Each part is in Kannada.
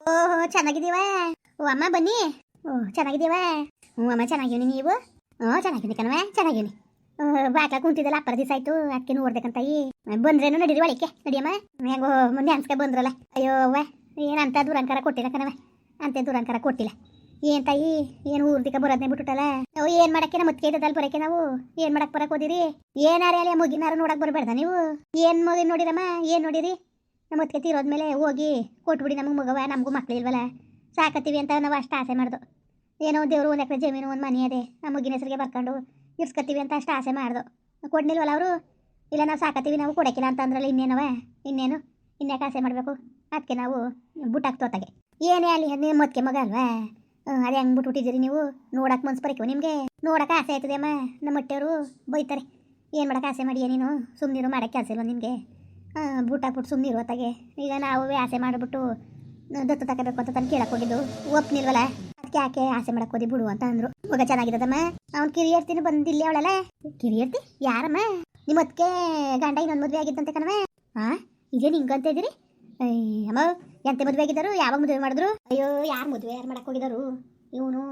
ಓಹೋ ಚೆನ್ನಾಗಿದ್ದೀವ? ಓ, ಅಮ್ಮ, ಬನ್ನಿ. ಓ ಚೆನ್ನಾಗಿದ್ದೀವ? ಹ್ಞೂ, ಅಮ್ಮ, ಚೆನ್ನಾಗಿವ್ನಿ ನೀವು. ಹ್ಞೂ ಚೆನ್ನಾಗಿವ್ನಿ ಕಣವ ಚೆನ್ನಾಗಿವ್ನಿ. ಬಾಟ್ಲ ಕುಂತಿದ್ದಲ್ಲ, ಅಪ್ಪರ ದಿವಸ ಆಯ್ತು, ಅದಕ್ಕೆ ನೋಡ್ಬೇಕಂತ ಬಂದ್ರೇನು ನಡೀರಿ ಒಳಕ್ಕೆ ನಡಿಯಮ್ಮ ಹೆಂಗೋ ನ್ಯಾನ್ಸ್ಕೆ ಬಂದ್ರಲ್ಲ. ಅಯ್ಯೋ, ಅವ್ವ, ಏನಂತ ದುರಂಕಾರ ಕೊಟ್ಟಿಲ್ಲ ಕಣವ ಅಂತ ದುರಂಕಾರ ಕೊಟ್ಟಿಲ್ಲ. ಏನ್ ತಾಯಿ, ಏನು ಊರ್ದಿಕ ಬರೋದನ್ನೇ ಬಿಟ್ಟುಟಲ್ಲ ನಾವು ಏನ್ ಮಾಡಕ್ಕೆ ನಮ್ಮ ಮತ್ತೆ ಬರಕ್ಕೆ ನಾವು? ಏನ್ ಮಾಡಕ್ ಬರಕ್ ಹೋದಿರಿ? ಏನಾರ ಅಲ್ಲಿ ಮುಗಿನಾರು ನೋಡಕ್ ಬರ್ಬೇಡ್ದ ನೀವು? ಏನ್ ಮುಗಿ ನೋಡಿರಮ್ಮ, ಏನ್ ನೋಡಿರಿ? ನಮ್ಮ ಅತ್ತಿಗೆ ತೀರೋದ್ಮೇಲೆ ಹೋಗಿ ಕೊಟ್ಬಿಡಿ ನಮಗೆ ಮಗವ, ನಮಗೂ ಮಕ್ಕಳಿಲ್ವಲ್ಲ ಸಾಕತ್ತೀವಿ ಅಂತ ನಾವು ಅಷ್ಟು ಆಸೆ ಮಾಡ್ದು. ಏನೋ ದೇವರು ಒಂದು ಎಕರೆ ಜಮೀನು, ಒಂದು ಮನೆ ಅದೇ ನಮ್ಮ ಮಗಿನ ಹೆಸರಿಗೆ ಬರ್ಕೊಂಡು ಇರ್ಸ್ಕತ್ತೀವಿ ಅಂತ ಅಷ್ಟು ಆಸೆ ಮಾಡ್ದು. ಕೊಡ್ನಿಲ್ವಲ್ಲ ಅವರು? ಇಲ್ಲ ನಾವು ಸಾಕತ್ತೀವಿ, ನಾವು ಕೊಡಕ್ಕಿಲ್ಲ ಅಂತ ಅಂದ್ರಲ್ಲ ಇನ್ನೇನವ? ಇನ್ನೇನು? ಇನ್ಯಾಕೆ ಆಸೆ ಮಾಡಬೇಕು? ಅದಕ್ಕೆ ನಾವು ಬುಟ್ಟಾಕ್ ತೋತಾಗೆ. ಏನೇ ಅಲ್ಲಿ ನಿಮ್ಮ ಮತ್ಕೆ ಮಗ ಅಲ್ವಾ? ಅದೇ ಹೆಂಗ್ ಬಿಟ್ಬಿಟ್ಟಿದ್ದೀರಿ ನೀವು? ನೋಡಕ್ಕೆ ಮನ್ಸು ಬರಕ್ಕೆ ನಿಮಗೆ? ನೋಡೋಕೆ ಆಸೆ ಆಯ್ತದೆ ಅಮ್ಮ. ನಮ್ಮ ಹೊಟ್ಟೆಯವರು ಬೈತಾರೆ. ಏನು ಮಾಡೋಕೆ ಆಸೆ ಮಾಡಿ ನೀನು? ಸುಮ್ಮನೆ ಮಾಡೋಕ್ಕೆ ಕೆಲಸ ಇಲ್ವ ನಿಮಗೆ? ಬುಟ್ಟಾಕ್ಬಿಟ್ಟು ಸುಮ್ಮನೆ ಇರುವತ್ತಾಗೆ ಈಗ ನಾವು ಆಸೆ ಮಾಡಿಬಿಟ್ಟು ದತ್ತು ತಗೋಬೇಕು ಅಂತ ತಂದು ಕೇಳಕ್ಕೆ ಹೋಗಿದ್ದು. ಒಪ್ನಿಲ್ವಲ್ಲ? ಅದಕ್ಕೆ ಯಾಕೆ ಆಸೆ ಮಾಡಕ್ಕೆ ಹೋದಿ ಬಿಡು ಅಂತ ಅಂದ್ರು. ಮಗ ಚೆನ್ನಾಗಿದ್ದದಮ್ಮ. ಅವ್ನು ಕಿರಿಯರ್ತಿನ ಬಂದಿಲ್ಲ ಅವಳಲ್ಲ? ಕಿರಿಯರ್ತಿ ಯಾರಮ್ಮ? ನಿಮ್ಮ ಅದಕ್ಕೆ ಗಂಡ ಇನ್ನೊಂದು ಮದುವೆ ಆಗಿದ್ದಂತೆ ಕಣವ ಹಾಂ ಇದೇನು ಹಿಂಗಂತ ಇದ್ದೀರಿ? ಅಮ್ಮ ಎಂತೆ ಮದುವೆ ಆಗಿದ್ದರು? ಯಾವಾಗ ಮದುವೆ ಮಾಡಿದ್ರು? ಅಯ್ಯೋ, ಯಾರು ಮದುವೆ ಯಾರು ಮಾಡಕ್ಕೆ ಹೋಗಿದ್ದರು ಇವನು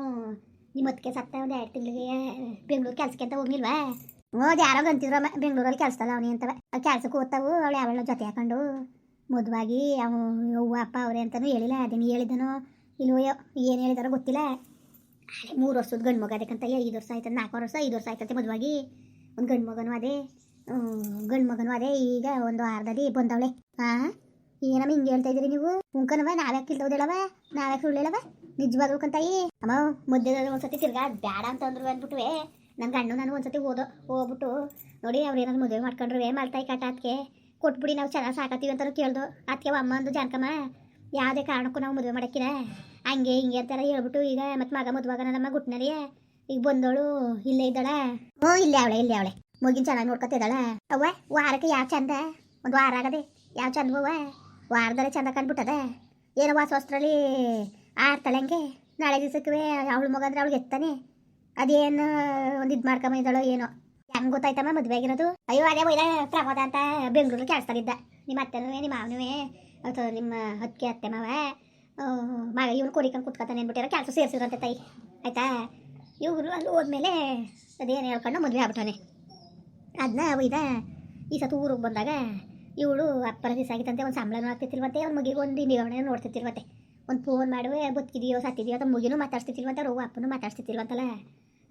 ನಿಮ್ಮ ಅದಕ್ಕೆ ಸತ್ತ ಒಂದು ಎರಡು ತಿಂಗಳಿಗೆ, ಬೆಂಗಳೂರು ಕೆಲಸಕ್ಕೆ ಅಂತ ಹೋಗಿಲ್ವಾ ಅದು ಯಾರೋ ಅಂತಿದ್ರಮ್ಮ ಬೆಂಗಳೂರಲ್ಲಿ ಕೆಲಸದಲ್ಲ ಅವನಿ ಅಂತವ ಕೆಲ್ಸಕ್ಕೆ ಓದ್ತಾವು ಅವಳು ಯಾವಳ ಜೊತೆ ಹಾಕೊಂಡು ಮದುವಾಗಿ ಅವ ಅವ್ವ ಅಪ್ಪ, ಅವ್ರೆ ಅಂತಲೂ ಹೇಳಿಲ್ಲ ಅದೇನು ಹೇಳಿದನೋ ಇಲ್ವೋ ಏನು ಹೇಳಿದಾರೋ ಗೊತ್ತಿಲ್ಲ. ಮೂರು ವರ್ಷದ ಗಂಡು ಮಗ ಅದಕ್ಕಂತ ಐದು ವರ್ಷ ಆಯ್ತದ ನಾಲ್ಕು ವರ್ಷ, ಐದು ವರ್ಷ ಆಯ್ತಂತೆ ಮದುವಾಗಿ. ಒಂದು ಗಂಡು ಮಗನೂ ಅದೇ ಗಂಡು ಮಗನೂ ಅದೇ, ಈಗ ಒಂದು ಅರ್ಧದಿ ಬಂದವಳೆ. ಹಾಂ ಏನಮ್ಮ ಹಿಂಗೆ ಹೇಳ್ತಾ ಇದ್ದೀರಿ ನೀವು? ಉಂಕನವ ನಾವ್ಯಾಕೆ ಇಲ್ದೋದೇಳವ ನಾವ್ಯಾಕೆ ಸುಳ್ಳೇಳವ ನಿಜವಾಗ್ಲು ಕಂತಾಯಿ ಅಮ್ಮ ಮಧ್ಯದಲ್ಲಿ ಒಂದ್ಸತಿ ತಿರ್ಗಾ ಬೇಡ ಅಂತ ಅಂದ್ರು ಅಂದ್ಬಿಟ್ವೆ. ನನ್ನ ಗಂಡು ನಾನು ಒಂದ್ಸತಿ ಓದೋ ಹೋಗ್ಬಿಟ್ಟು ನೋಡಿ ಅವ್ರು ಏನಾದ್ರು ಮದುವೆ ಮಾಡ್ಕೊಂಡ್ರೆ ಮಲ್ತಾಯಿ ಕಾಟ ಅದಕ್ಕೆ ಕೊಟ್ಬಿಡಿ ನಾವು ಚೆನ್ನಾಗಿ ಸಾಕತ್ತೀವಿ ಅಂತ ಕೇಳ್ದು. ಅದಕ್ಕೆ ಅಮ್ಮ ಅಂದು ಜಾನಕಮ್ಮ, ಯಾವುದೇ ಕಾರಣಕ್ಕೂ ನಾವು ಮದುವೆ ಮಾಡಕ್ಕಿರ ಹಂಗೆ ಹಿಂಗೆ ಅಂತಾರ ಹೇಳ್ಬಿಟ್ಟು ಈಗ ಮತ್ತೆ ಮಗ ಮದುವಾಗ ನಮ್ಮ ಗುಟ್ನರಿ ಈಗ ಬಂದವಳು ಇಲ್ಲೇ ಇದ್ದಾಳೆ. ಹ್ಞೂ, ಇಲ್ಲೇ ಅವಳೆ ಇಲ್ಲೇ ಅವಳೆ. ಮಗಿನ ಚೆನ್ನಾಗಿ ನೋಡ್ಕೊತಿದ್ದಾಳೆ ಅವ್ವ, ವಾರಕ್ಕೆ ಯಾವ ಚಂದ? ಒಂದು ವಾರ ಆಗದೆ. ಯಾವ ಚಂದವ ವಾರದಲ್ಲೇ ಚಂದ ಕಂಡ್ಬಿಟ್ಟದೆ. ಏನೋ ವಾಸ ವಸ್ತ್ರಲ್ಲಿ ಆಡ್ತಾಳೆ ಹಂಗೆ. ನಾಳೆ ದಿವಸಕ್ಕೆ ಅವಳು ಮಗ ಅಂದ್ರೆ ಅವಳಿಗೆ ಎತ್ತಾನೆ. ಅದೇನು ಒಂದು ಇದು ಮಾಡ್ಕೊಂಬಂದಿದ್ದಾಳೋ ಏನೋ. ಹೆಂಗೆ ಗೊತ್ತಾಯ್ತಮ್ಮ ಮದುವೆ ಆಗಿರೋದು ಅಯ್ಯೋ, ಅದೇ ಒಯ್ದ ಪ್ರಮೋದ ಅಂತ ಬೆಂಗಳೂರಲ್ಲಿ ಕೆಲಸದಲ್ಲಿದ್ದ ನಿಮ್ಮ ಅತ್ತೆನೂ, ನಿಮ್ಮ ಮಾವನೂ, ಅಥವಾ ನಿಮ್ಮ ಹತ್ತಿಗೆ ಅತ್ತೆ, ಮಾವ ಮಗ ಇವನು ಕೋರಿಕೊಂಡು ಕುತ್ಕೊತಾನೆ ಅಂದ್ಬಿಟ್ಟಿರೋ ಕೆಲಸ ಸೇರಿಸಿರಂತೆ ತಾಯಿ. ಆಯ್ತಾ? ಇವರು ಅಲ್ಲಿ ಹೋದ್ಮೇಲೆ ಅದೇನು ಹೇಳ್ಕೊಂಡು ಮದುವೆ ಆಗ್ಬಿಟ್ಟಾನೆ. ಅದನ್ನ ಒಯ್ದ ಈ ಸತ್ತು ಊರಿಗೆ ಬಂದಾಗ ಇವಳು ಅಪ್ಪರ ದಿವಸ ಆಗಿತ್ತಂತೆ, ಒಂದು ಸಂಬಳನೂ ಆಗ್ತಿತ್ತಿಲ್ವಂತೆ ಅವ್ನ ಮಗಿಗೆ ಒಂದು ನಿರ್ವಹಣೆ ನೋಡ್ತಿರ್ತಿರ್ವಂತೆ ಒಂದು ಫೋನ್ ಮಾಡುವೆ ಬದುಕಿದೆಯೋ ಸತ್ತಿದೆಯೋ ಅಂತ ಮುಗಿನೂ ಮಾತಾಡ್ತಿರ್ತಿಲ್ವಂತೆ ಅವ್ರು ಅಪ್ಪನೂ ಮಾತಾಡ್ಸ್ತಿತ್ತಿಲ್ವಂತಲ್ಲ.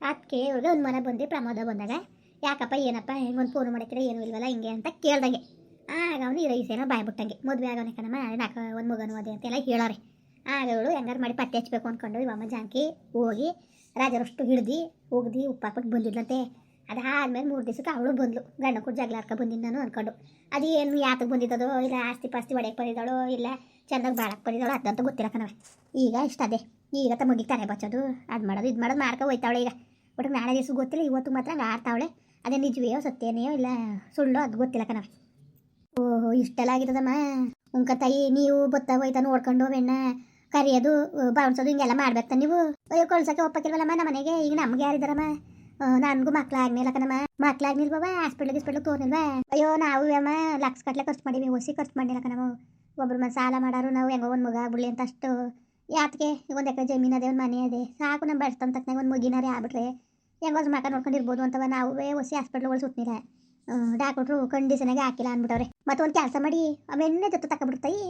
ಅದಕ್ಕೆ ಇವ್ರಿಗೆ ಒಂದು ಮನೆ ಬಂದು, ಪ್ರಮೋದ ಬಂದಾಗ, ಯಾಕಪ್ಪ, ಏನಪ್ಪ ಹೆಂಗೆ ಒಂದು ಫೋನ್ ಮಾಡಿದ್ರೆ ಏನೂ ಇಲ್ವಲ್ಲ, ಹಿಂಗೆ ಅಂತ ಕೇಳ್ದಂಗೆ. ಆಗ ಅವನು ಇರೈಸೇನೋ ಬಾಯ್ಬಿಟ್ಟಂಗೆ ಮದುವೆ ಆಗೋನೆ ಕಣಮ್ಮ ನಾಲ್ಕು, ಒಂದು ಮಗನು ಅದೇ ಅಂತೆಲ್ಲ ಹೇಳೋರೆ. ಆಗ ಅವಳು, ಹೆಂಗಾರು ಮಾಡಿ ಪತ್ತೆ ಹಚ್ಬೇಕು ಅಂದ್ಕೊಂಡು ಇವಮ್ಮ ಜಾಂಕಿ ಹೋಗಿ, ರಾಜರಷ್ಟು ಹಿಡ್ದು, ಹೋಗ್ದು ಉಪ್ಪಾಕ್ಬಿಟ್ಟು ಬಂದಿದ್ಲಂತೆ. ಆದಮೇಲೆ ಮೂರು ದಿವಸಕ್ಕೆ ಅವಳು ಬಂದ್ಲು. ಗಂಡ ಕೂಡ ಜಗಳ ಹಾರ್ಕ ಬಂದಿದ್ದು ನಾನು ಅಂದ್ಕೊಂಡು ಅದೇನು ಯಾತಕ್ಕೆ ಬಂದಿದ್ದದೋ, ಇಲ್ಲ ಆಸ್ತಿ ಪಾಸ್ತಿ ಒಡೆಯಕ್ಕೆ ಬಂದಿದ್ದಾಳೋ, ಇಲ್ಲ ಚೆನ್ನಾಗಿ ಬಾಳಕ್ಕೆ ಬಂದಿದ್ದಾಳೋ, ಅದಂತ ಗೊತ್ತಿಲ್ಲ ಈಗ ಇಷ್ಟ ಅದೇ ಈಗ ತ ಮುಗಿತಾನೆ ಬಚ್ಚೋದು? ಅದು ಮಾಡೋದು, ಇದು ಮಾಡೋದು ಮಾಡ್ಕೊ ಹೋಯ್ತಾವಳೆ ಈಗ. ಒಟ್ಟು ನಾಳೆ ದಿವಸ ಗೊತ್ತಿಲ್ಲ, ಇವತ್ತು ಮಾತ್ರ ಹಂಗೆ ಆಡ್ತಾವಳೆ. ಅದೇ ನಿಜವೆಯೋ ಸತ್ಯನೆಯೋ ಇಲ್ಲ ಸುಳ್ಳು ಅದು ಗೊತ್ತಿಲ್ಲ ಕಣ ಓಹೋ, ಇಷ್ಟೆಲ್ಲ ಆಗಿದ್ದದಮ್ಮ. ಉಂಕ ತಾಯಿ, ನೀವು ಬತ್ತ ಹೋಯ್ತಾ ನೋಡ್ಕೊಂಡು ಬೆಣ್ಣ ಕರಿಯೋದು ಬಾವಿಸೋದು ಹಿಂಗೆಲ್ಲ ಮಾಡ್ಬೇಕು ನೀವು. ಅಯ್ಯೋ, ಕಳ್ಸಕ್ಕೆ ಒಪ್ಪಕ್ಕಿಲ್ವಲ್ಲಮ್ಮ ನಮ್ಮ ಮನೆಗೆ? ಈಗ ನಮ್ಗೆ ಯಾರಿದ್ದಾರಮ್ಮ ನನಗೂ ಮಕ್ಳಾಗ್ನಿಲ್ಲ ಕಣಮ್ಮ. ಬಾಬಾ ಹಾಸ್ಪಿಟಲ್ ಗಿಸ್ಪಿಟ್ಲ್ ತೋರಿಲ್ವಾ ಅಯ್ಯೋ ನಾವು ಅಮ್ಮ ಲಕ್ಷ ಕಟ್ಲೆ ಖರ್ಚು ಮಾಡೀವಿ ಒಸಿ ಖರ್ಚು ಮಾಡಿಲ್ಲ ಕಣಮ್ಮ ಒಬ್ರು ಮನೆ ಸಾಲ ಮಾಡಾರು, ನಾವು ಹೆಂಗೋ ಒಂದು ಮಗ ಆಗ್ಬಿಡ್ಲಿ ಅಂತ ಅಷ್ಟು ಯಾತಕ್ಕೆ ಒಂದು ಎಕರೆ ಜಮೀನ್ ಅದೇ ಒಂದು ಮನೆ ಅದೇ ಸಾಕು ನಮ್ಮ ಬೆಳೆಸ್ತಂತ ತಕ್ಕನಾಗ ಒಂದು ಮುಗಿನಾರೇ ಆಗ್ಬಿಟ್ರೆ ಹೆಂಗೋ ಮಕ್ಕ ಮಕ ನೋಡ್ಕೊಂಡಿರ್ಬೋದು ಅಂತವ ನಾವೇ ಹೊಸಿ ಹಾಸ್ಪಿಟ್ಲ್ಗಳು ಡಾಕ್ಟರ್ ಡಾಕ್ಟ್ರು ಕಂಡೀಷನಾಗೆ ಹಾಕಿಲ್ಲ ಅಂದ್ಬಿಟ್ಟವ್ರೆ. ಮತ್ತೆ ಒಂದು ಕೆಲಸ ಮಾಡಿ ಅವೆನ್ನೇ ಜೊತೆ ತಗೊಬಿಡ್ತಾಯಿ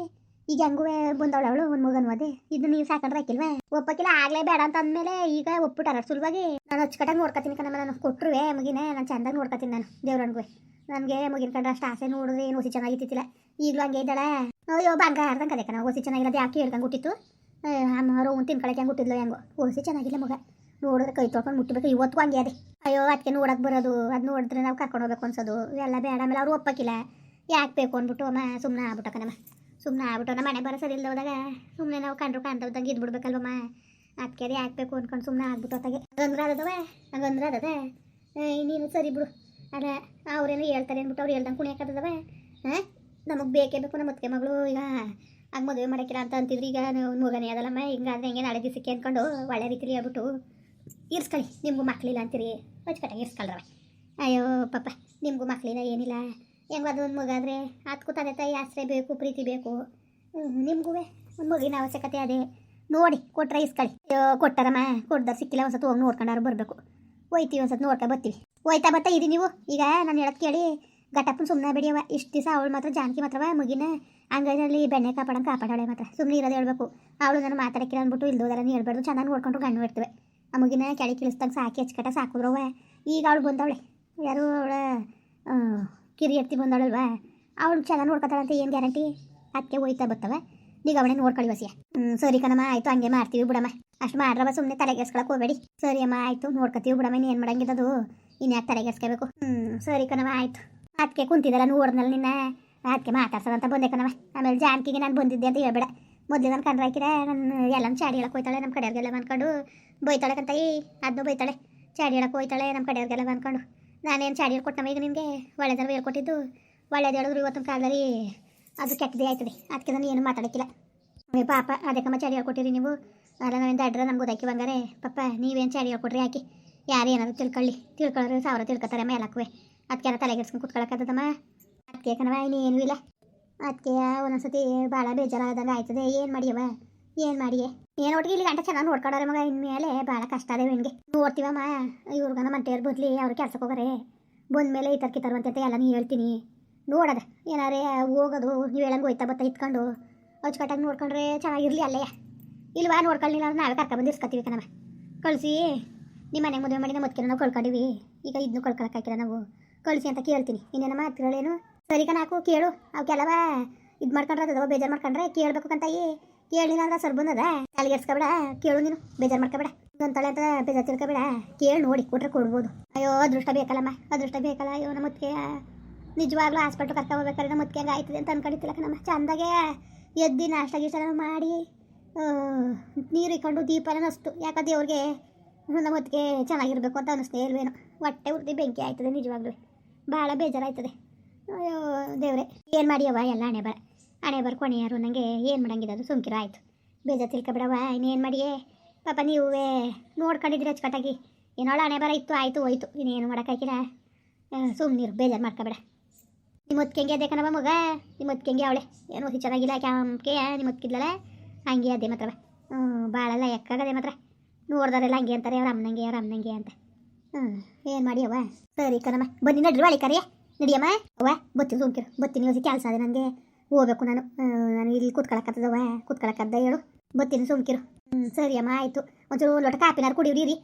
ಈಗ ಹೆಂಗೂ ಬಂದವಳು ಅವಳು, ಒಂದು ಮಗನು ಅದೇ. ಇದು ನೀವು ಸಾಕಂಡ್ರೆ ಹಾಕಿಲ್ವಾ? ಒಪ್ಪಕ್ಕಿಲ್ಲ, ಆಗ್ಲೇ ಬೇಡ ಅಂತ ಅಂದಮೇಲೆ ಈಗ ಒಪ್ಪಿಟ್ಟಾರ ಸುಲಭವಾಗಿ ನಾನು ಅಚ್ಚುಕಟ್ಟಾಗಿ ನೋಡ್ಕೊತೀನಿ ಕಣಮ್ಮ ನಾನು. ಕೊಟ್ಟರುವೆ ಮಗಿನೇ, ನಾನು ಚಂದಾಗಿ ನೋಡ್ಕೊತೀನಿ ನಾನು, ದೇವ್ರನ್ಗೂ. ನನಗೆ ಮುಗಿನ ಕಂಡ್ರೆ ಅಷ್ಟು ಆಸೆ ನೋಡಿದ್ರೆ ಏನು ಹೊಸಿ ಚೆನ್ನಾಗಿತ್ತಿಲ್ಲ ಈಗಲೂ ಹಂಗೆ ಇದ್ದಾಳೆ. ಅಯ್ಯೋ, ಬಂಗಾರದಂಗೆ ಅದೇ ಕಣ. ಹೊಸಿ ಚೆನ್ನಾಗಿರೋದು ಯಾಕೆ ಹೇಳ್ದಂಗೆ ಹುಟ್ಟಿತ್ತು? ಅಮ್ಮವರು ಒಂದು ತಿನ್ಕೊಳಕ್ಕೆ ಹೆಂಗೆ ಹುಟ್ಟಿದ್ಲು ಹೆಂಗೋ? ಓಸಿ ಚೆನ್ನಾಗಿಲ್ಲ ಮಗ. ನೋಡಿದ್ರೆ ಕೈ ತೊಳ್ಕೊಂಡು ಮುಟ್ಟಬೇಕು. ಇವತ್ತು ಹಂಗೆ ಅದೇ. ಅಯ್ಯೋ ಅದಕ್ಕೆ ನೋಡಕ್ಕೆ ಬರೋದು, ಅದು ನೋಡಿದ್ರೆ ನಾವು ಕರ್ಕೊಂಡು ಹೋಗ್ಬೇಕು ಅನ್ಸೋದು. ಎಲ್ಲ ಬೇಡ, ಆಮೇಲೆ ಅವ್ರು ಒಪ್ಪಕ್ಕಿಲ್ಲ ಯಾಕೆ ಬೇಕು ಅಂದ್ಬಿಟ್ಟು ಅಮ್ಮ ಸುಮ್ಮನೆ ಆಗ್ಬಿಟ್ಟಕ್ಕ ಕಣಮ್ಮ. ಸುಮ್ಮನೆ ಆಗ್ಬಿಟ್ಟು, ನಮ್ಮ ಮನೆ ಬರೋ ಸರಿ ಸುಮ್ಮನೆ ನಾವು ಕಂಡ್ರು ಕಾಣ್ತವ್ದಂಗೆ ಇದ್ಬಿಡ್ಬೇಕಲ್ವಮ್ಮ. ಅದಕ್ಕೆ ಅದೇ ಯಾಕೆ ಬೇಕು ಅಂದ್ಕೊಂಡು ಸುಮ್ಮನೆ ಆಗ್ಬಿಟ್ಟು ಹೊತ್ತಾಗೆ ಹಂಗಂದ್ರೆ ಅದದವೆ ಹಂಗಂದ್ರೆ ಅದದೆ ನೀನು ಸರಿ ಬಿಡು. ಅದ, ಅವ್ರೇನೋ ಹೇಳ್ತಾರೆ ಅಂದ್ಬಿಟ್ಟು ಅವ್ರು ಹೇಳ್ದಂಗೆ ಕುಣಿಯಾಕತ್ತದವೆ ಹಾಂ? ನಮಗೆ ಬೇಕೇ ಬೇಕು ನಮ್ಮ ಅತ್ತಿಗೆ ಮಗಳು. ಈಗ ಹಂಗೆ ಮದುವೆ ಮಾಡೋಕ್ಕಿಲ್ಲ ಅಂತ ಅಂತಿದ್ರು. ಈಗ ಮಗನೇ ಅದಲ್ಲಮ್ಮ ಹಿಂಗಾದ್ರೆ ಹಿಂಗೆ ನಾಳೆ ದಿವಸಕ್ಕೆ ಅಂದ್ಕೊಂಡು ಒಳ್ಳೆ ರೀತಿಲಿ ಹೇಳ್ಬಿಟ್ಟು ಇರ್ಸ್ಕೊಳ್ಳಿ. ನಿಮಗೂ ಮಕ್ಕಳಿಲ್ಲ ಅಂತೀರಿ. ಅಚ್ಚುಕಟ್ಟಾಗಿ ಇರ್ಸ್ಕೊಳ್ರವ ಅಯ್ಯೋ ಪಾಪ, ನಿಮಗೂ ಮಕ್ಕಳಿಲ್ಲ ಏನಿಲ್ಲ. ಹೆಂಗೋ ಒಂದು ಮಗ ಆದರೆ ಅದಕ್ಕೂ ತಂದೆ ತಾಯಿ ಆಸ್ರೆ ಬೇಕು, ಪ್ರೀತಿ ಬೇಕು. ನಿಮಗೂ ಒಂದು ಮಗಿನ ಅವಶ್ಯಕತೆ ಅದೇ. ನೋಡಿ, ಕೊಟ್ರೆ ಇಸ್ಕೊಳ್ಳಿ ಅಯ್ಯೋ, ಕೊಟ್ಟಾರಮ್ಮ. ಕೊಡ್ದಾರ ಸಿಕ್ಕಿಲ್ಲ ಒಂದು ಸತ್ತು ಹೋಗಿ ನೋಡ್ಕೊಂಡಾರು ಬರಬೇಕು. ಹೋಯ್ತೀವಿ ಸತ್ತು ನೋಡ್ಕೊಂಡು ಬರ್ತೀವಿ. ಹೋಯ್ತಾ ಬರ್ತಾ ಇರಿ ನೀವು. ಈಗ ನಾನು ಹೇಳೋದು ಕೇಳಿ, ಘಟಪ್ಪನ ಸುಮ್ಮನೆ ಬಿಡಿಯವ ಇಷ್ಟು ದಿವಸ ಅವಳು ಮಾತ್ರ, ಜಾನಕಿ ಮಾತ್ರವ, ಮಗಿನ ಅಂಗೈನಲ್ಲಿ ಬೆಣ್ಣೆ ಕಾಪಾಡಂಗೆ ಕಾಪಾಡೋಳೆ ಮಾತ್ರ. ಸುಮ್ಮನೆ ಇರೋದು ಹೇಳ್ಬೇಕು. ಅವಳು ನಾನು ಮಾತಾಡಕ್ಕಿಲ್ಲ ಅಂದ್ಬಿಟ್ಟು ಇಲ್ದೋದಲ್ಲ ಹೇಳ್ಬಾರ್ದು ಚೆನ್ನಾಗಿ ನೋಡ್ಕೊಂಡು ಗಣ್ಣು ಇಡ್ತೇವೆ ಆ ಕೆಳಗೆ ಕಿಳಿಸ್ದಂಗೆ ಸಾಕಿ ಹಚ್ಕಟ ಸಾಕಿದ್ರವ ಈಗ ಅವಳು ಬಂದವಳೆ. ಯಾರು ಅವಳ ಕಿರಿ ಎತ್ತಿ ಬಂದವಳಲ್ವಾ ಅವಳು ಚೆನ್ನಾಗಿ ನೋಡ್ಕೊತಾಳಂತ ಏನು ಗ್ಯಾರಂಟಿ? ಅದಕ್ಕೆ ಹೋಯ್ತಾ ಬರ್ತವೆ ನೀವು ಅವಳೇ ನೋಡ್ಕೊಳ್ಳಿ ವಸಿಯ. ಸರಿ ಕಣಮ್ಮ, ಆಯಿತು, ಹಂಗೆ ಮಾಡ್ತೀವಿ ಬಿಡಮ್ಮ. ಅಷ್ಟು ಮಾಡ್ರವ ಸುಮ್ಮನೆ ತಲೆಗೆಸ್ಕೊಳಕ್ಕೆ ಹೋಗಬೇಡಿ. ಸರಿ ಅಮ್ಮ, ಆಯಿತು, ನೋಡ್ಕೊತೀವಿ ಬಿಡಮ್ಮ ಏನು ಮಾಡಂಗಿದ್ದದು ಇನ್ಯಾಕೆ ತಲೆಗೆಸ್ಕೋಬೇಕು ಹ್ಞೂ ಸರಿ ಕಣಮ್ಮ, ಆಯಿತು. ಅದಕ್ಕೆ ಕುಂತಿದ್ದಲ್ಲ ನೋಡ್ನಲ್ಲ ನಿನ್ನ? ಅದಕ್ಕೆ ಮಾತಾಡ್ಸೋದಂತ ಬಂದೆ ಕಣವ ಆಮೇಲೆ ಜಾನ್ಕಿಗೆ ನಾನು ಬಂದಿದ್ದೆ ಅಂತ ಹೇಳ್ಬೇಡ. ಮೊದಲು ನಾನು ಕಂಡ್ರೆ ಹಾಕಿರ ನನ್ನ ಎಲ್ಲ ಚಾಡಿ ಹೇಳಕ್ಕೆ ಹೋಯ್ತಾಳೆ, ನಮ್ಮ ಕಡೆಯವ್ರಿಗೆಲ್ಲ ಅಂದ್ಕೊಂಡು ಬೈತಾಳೆ ಕಂತಾಯಿ ಅದನ್ನು ಬೈತಾಳೆ. ಚಾಡಿ ಹೇಳಕ್ಕೆ ಹೋಯ್ತಾಳೆ, ನಮ್ಮ ಕಡೆಯವ್ರಿಗೆಲ್ಲ ಅನ್ಕೊಂಡು ನಾನೇನು ಚಾಡಿ ಹೇಳ್ಕೊಟ್ಟಮ್ಮ ಈಗ ನಿಮಗೆ ಒಳ್ಳೆದರ ಹೇಳ್ಕೊಟ್ಟಿದ್ದು ಒಳ್ಳೇದು ಹೇಳಿದ್ರು ಇವತ್ತಿನ ಕಾಲದಲ್ಲಿ ಅದು ಕೆಟ್ಟದೇ ಆಯ್ತದೆ. ಅದಕ್ಕೆ ನಾನು ಏನು ಮಾತಾಡೋಕ್ಕಿಲ್ಲ. ಅಮ್ಮ ಪಾಪ ಅದಕ್ಕಮ್ಮ ಚಾಡಿ ಹೇಳ್ಕೊಟ್ಟಿರಿ ನೀವು. ಅಲ್ಲ ನಾವೇನು ದಡ್ರ ನಮ್ಗೆ ಗೊತ್ತಾಕಿ ಬಂಗಾರೆ. ಪಪ್ಪ, ನೀವೇನು ಚಾಡಿ ಹೇಳ್ಕೊಟ್ರಿ ಹಾಕಿ ಯಾರು ಏನಾದ್ರು ತಿಳ್ಕೊಳ್ಳಿ. ತಿಳ್ಕೊಳ್ಳೋರು ಸಾವಿರ ತಿಳ್ಕೊತಾರೆ ಮೇಲಕ್ಕುವೆ. ಅದಕ್ಕೆಲ್ಲ ತಲೆಗೆಡ್ಸ್ಕೊಂಡು ಕುತ್ಕೊಳಕ್ಕತ್ತದಮ್ಮ ಅದಕ್ಕೆ ಕಣವ ಇನ್ನೇನು ಇಲ್ಲ. ಅದಕ್ಕೆ ಒಂದೊಂದ್ಸತಿ ಭಾಳ ಬೇಜಾರಾದಂಗೆ ಆಯ್ತದೆ. ಏನು ಮಾಡಿಯವ ಏನು ಮಾಡಿಯೇ? ಏನು ಒಟ್ಟಿಗೆ ಇಲ್ಲಿ ಗಂಟೆ ಚೆನ್ನಾಗಿ ನೋಡ್ಕೊಂಡಾರೆ ಮಗ, ಇನ್ಮೇಲೆ ಭಾಳ ಕಷ್ಟ ಅದೇ ಹೆಣ್ಗೆ ನೋಡ್ತೀವಮ್ಮ, ಇವ್ರಿಗನ ಮಂಟೆಯವ್ರು ಬದಲಿ ಅವ್ರು ಕೆಲ್ಸಕ್ಕೆ ಹೋಗರೆ. ಬಂದ ಮೇಲೆ ಈ ತರ್ಕಿ ತರುವಂತೆ ಎಲ್ಲ ನೀ ಹೇಳ್ತೀನಿ. ನೋಡದ, ಏನಾರೇ ಹೋಗೋದು, ನೀವು ಹೇಳಂಗೆ ಹೋಯ್ತಾ ಬತ್ತಾ ಇತ್ಕೊಂಡು ಅಚ್ಚುಕಟ್ಟಾಗಿ ನೋಡ್ಕೊಂಡ್ರೆ ಚೆನ್ನಾಗಿರಲಿ ಅಲ್ಲೇ ಇಲ್ವಾ ನೋಡ್ಕೊಳ್ಳಿಲ್ಲ ಅಂದ್ರೆ ನಾವೇ ಕರ್ಕೊಂಡ್ಬಂದು ಇರ್ಸ್ಕೊತೀವಿ ಕಣವ ಕಳಿಸಿ ನಿಮ್ಮ ಮನೆಗೆ ಮದುವೆ ಮಾಡಿ ನಮ್ಮ ನಾವು ಕಳ್ಕೊಂಡಿವಿ. ಈಗ ಇದನ್ನು ಕಳ್ಕೊಳಕ್ಕೆ ಹಾಕಿಲ್ಲ ನಾವು. ಕಳಿಸಿ ಅಂತ ಕೇಳ್ತೀನಿ. ಇನ್ನೇನಮ್ಮ ಹತ್ತಿರಳೇನು ಸರಿ ಕಣ ಕೇಳು. ಅವಕ್ಕೆಲ್ಲವ ಇದು ಮಾಡ್ಕೊಂಡ್ರೆ ಬೇಜಾರು ಮಾಡ್ಕೊಂಡ್ರೆ ಕೇಳಬೇಕು ಕಂತಾಯಿ ಕೇಳಿಲ್ಲ ಅಂದ್ರೆ ಸರ್ ಬಂದದ. ತಲೆಗೆಡ್ಸ್ಕೊಬೇಡ ಕೇಳು ನೀನು, ಬೇಜಾರು ಮಾಡ್ಕೊಬೇಡ. ತಳೆ ಅಂತ ಬೇಜಾರು ತಿಳ್ಕೊಬೇಡ. ಕೇಳಿ ನೋಡಿ, ಕೊಟ್ರೆ ಕೊಡ್ಬೋದು. ಅಯ್ಯೋ, ಅದೃಷ್ಟ ಬೇಕಲ್ಲಮ್ಮ, ಅದೃಷ್ಟ ಬೇಕಲ್ಲ, ಅಯ್ಯೋ, ನಮ್ಮ ಮುತ್ತಿಗೆ. ನಿಜವಾಗ್ಲೂ ಹಾಸ್ಪಿಟ್ಲ್ ಕರ್ಕೊ ಹೋಗ್ಬೇಕಾದ್ರೆ ನಮ್ಮ ಮುತ್ತಿಗೆ ಆಯ್ತದೆ ಅಂತ ಅನ್ಕೊಂಡಿತ್ತಿಲ್ಲ ನಮ್ಮ ಚಂದಾಗೆ ಎದ್ದು ನಾಷ್ಟ ಗೀಷ್ಟ ಮಾಡಿ ನೀರು ಇಕ್ಕೊಂಡು ದೀಪ ಎಲ್ಲ ಅಷ್ಟು ಯಾಕೆ ದೇವ್ರಿಗೆ? ನಮ್ಮ ಮುತ್ತಿಗೆ ಚೆನ್ನಾಗಿರ್ಬೇಕು ಅಂತ ಅನ್ನಿಸ್ತೇ ಇಲ್ವೇನು. ಹೊಟ್ಟೆ ಉರ್ದಿ ಬೆಂಕಿ ಆಯ್ತದೆ ನಿಜವಾಗ್ಲೂ ಭಾಳ ಬೇಜಾರಾಯ್ತದೆ. ಅಯ್ಯೋ, ದೇವ್ರೆ, ಏನು ಮಾಡಿಯವ ಎಲ್ಲ ಹಣೆ ಬರ ಹಣೆ ಬರ ಕೊನೆಯಾರು ನನಗೆ ಏನು ಮಾಡಂಗಿದೆ ಅದು? ಸುಮ್ಕಿರ, ಆಯಿತು. ಬೇಜಾರು ತಿಳ್ಕೊಬಿಡವ ಇನ್ನೇನು ಮಾಡಿಯೇ? ಪಾಪ ನೀವೇ ನೋಡ್ಕೊಂಡಿದ್ದೀರಿ ಅಚ್ಚುಕಟ್ಟಾಗಿ. ಏನೋಳ ಹಣೆ ಬರ ಇತ್ತು, ಆಯಿತು, ಹೋಯ್ತು. ಇನ್ನೇನು ಮಾಡೋಕ್ಕಾಗಿಲ್ಲ ಸುಮ್ಮನಿರು ಬೇಜಾರು ಮಾಡ್ಕೊಬೇಡ. ನಿಮ್ಮ ಹೊತ್ಕೆಂಗೆ ಅದೇ ಕಣವ ಮಗ? ನಿಮ್ಮ ಹೊತ್ಕೆಂಗೆ ಅವಳೆ. ಏನು ಚೆನ್ನಾಗಿಲ್ಲ, ಕ್ಯಾಂಪ್ಗೆ ನಿಮ್ಮ ಹೊತ್ತಿದ್ಲಲ್ಲ ಹಂಗೆ ಅದೇ ಮಾತ್ರ ಭಾಳಲ್ಲ ಎಕ್ಕಾಗದೆ ಮಾತ್ರ. ನೋಡ್ದಾರೆಲ್ಲ ಹಂಗೆ ಅಂತಾರೆ, ಅವ್ರ ಅಮ್ಮನಂಗೆ ಅವ್ರ ಅಮ್ಮನಂಗೆ ಅಂತ. ಹ್ಞೂ ಏನು ಮಾಡಿಯವ್ವ ಸರಿ ಕಣಮ್ಮ ಬನ್ನಿ ನಡ್ರಿ ಕರಿಯ. ನಡಿಯಮ್ಮ ಅವ್ವ ಬತ್ತೀನಿ ಸುಮ್ಕಿರು ಬತ್ತೀನಿ ಯೋಸಿ ಕೆಲಸ ಅದೇ ನನಗೆ ಹೋಗ್ಬೇಕು ನಾನು. ನಾನು ಇಲ್ಲಿ ಕೂತ್ಕೊಳಕತ್ತದವ ಕೂತ್ಕೊಳಕದ್ದ ಹೇಳು. ಬತ್ತೀನಿ ಸುಮ್ಕಿರು. ಹ್ಞೂ ಸರಿ ಅಮ್ಮ, ಆಯಿತು. ಒಂಚೂರು ಲೋಟ ಕಾಪಿನಾರು ಕುಡಿಯೋರಿ ರೀ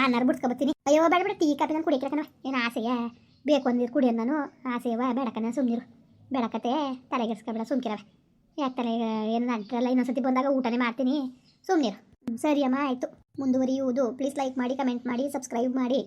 ಆನಾರು ಬಿಡ್ಸ್ಕೊಬತ್ತೀನಿ ಅಯ್ಯೋ, ಬೇಡ ಬೇಡ, ಟೀ ಕಾಪಿನಾರು ಕುಡಿಯಕ್ಕೆ ಕಣವ ಏನು ಆಸೆಯ? ಬೇಕು ಅಂದಿರು ಕುಡಿಯ ನಾನು. ಆಸೆಯವ ಬೇಡಕನ ಸುಮ್ಮನಿರು ಬೇಡಕತೆ ತಲೆಗೆಡ್ಸ್ಕೊಬೇಡ ಸುಮ್ಕಿರವ ಯಾಕೆ ತಲೆ, ಏನು ನಂಟ್ರಲ್ಲ ಇನ್ನೊಂದ್ಸತಿ ಬಂದಾಗ ಊಟನೇ ಮಾಡ್ತೀನಿ. ಸುಮ್ಮನಿರು ಸರಿ ಅಮ್ಮ, ಆಯಿತು. ಮುಂದುವರಿಯುವುದು. ಪ್ಲೀಸ್ ಲೈಕ್ ಮಾಡಿ ಕಮೆಂಟ್ ಮಾಡಿ ಸಬ್ಸ್ಕ್ರೈಬ್ ಮಾಡಿ.